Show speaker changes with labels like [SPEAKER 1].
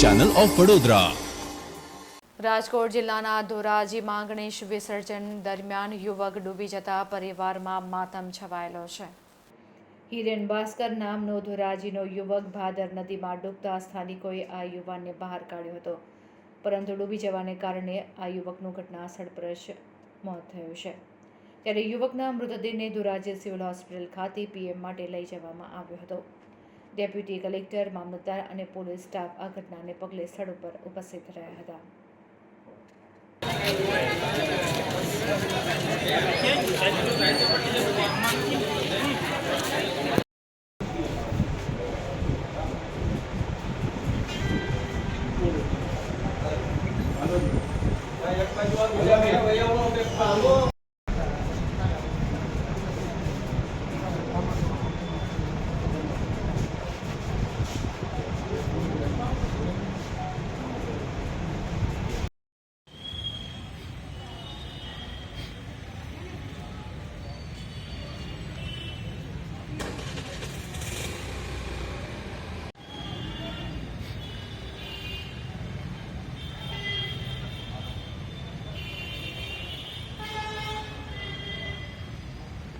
[SPEAKER 1] Channel of Vadodara
[SPEAKER 2] Rajkot જિલ્લાના ધોરાજી માંગણેશ વિસર્જન દરમિયાન યુવક ડૂબી જતા પરિવારમાં માતમ છવાયેલો છે. હિરેન ભાસ્કર નામનો ધોરાજીનો યુવક ભાદર નદીમાં ડૂબતા સ્થાનિકોએ આ યુવાનને બહાર કાઢ્યો હતો. પરંતુ ડૂબી જવાને કારણે આ યુવકનું ઘટના સ્થળ પર જ મોત થયું છે. ત્યારે યુવકના મૃતદેહને ધોરાજી સિવિલ હોસ્પિટલ ખાતે પીએમ માટે લઈ જવામાં આવ્યો હતો. ડેપ્યુટી કલેક્ટર, મામલતદાર અને પોલીસ સ્ટાફ આ ઘટનાને પગલે સ્થળ ઉપર ઉપસ્થિત રહ્યા હતા Por favor.